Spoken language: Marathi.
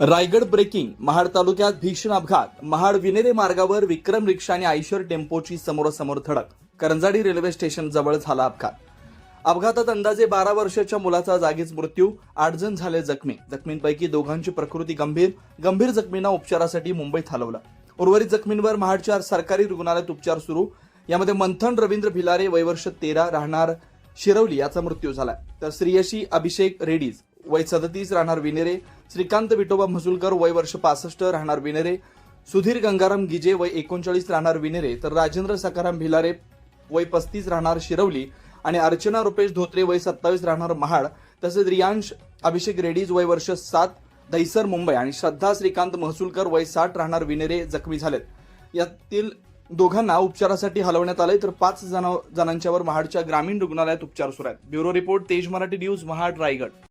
रायगड ब्रेकिंग महाड तालुक्यात भीषण अपघात. महाड विनेरे मार्गावर विक्रम रिक्षा आणि आयशर टेम्पोची समोरासमोर धडक. करंजाडी रेल्वे स्टेशन जवळ झाला अपघात. अपघातात अंदाजे बारा वर्षाच्या मुलाचा जागीच मृत्यू आठ जण झाले जखमी. जखमींपैकी दोघांची प्रकृती गंभीर. गंभीर जखमींना उपचारासाठी मुंबईत हलवलं. उर्वरित जखमींवर महाडच्या सरकारी रुग्णालयात उपचार सुरू. यामध्ये मंथन रवींद्र भिलारे वयवर्ष तेरा राहणार शिरवली याचा मृत्यू झाला तर श्रीयशी अभिषेक रेडीज वय सदतीस राहणार विनेरे श्रीकांत विटोबा म्हसुलकर वय वर्ष पासष्ट राहणार विनेरे सुधीर गंगाराम गिजे वय एकोणचाळीस राहणार विनेरे तर राजेंद्र सकाराम भिलारे वय पस्तीस राहणार शिरवली आणि अर्चना रुपेश धोत्रे वय सत्तावीस राहणार महाड तसेच रियांश अभिषेक रेडीज वय वर्ष सात दहिसर मुंबई आणि श्रद्धा श्रीकांत महसूलकर वय साठ राहणार विनेरे जखमी झालेत. यातील दोघांना उपचारासाठी हलवण्यात आले तर पाच जणांच्यावर महाडच्या ग्रामीण रुग्णालयात उपचार सुरू आहेत. ब्युरो रिपोर्ट तेज मराठी न्यूज महाड रायगड.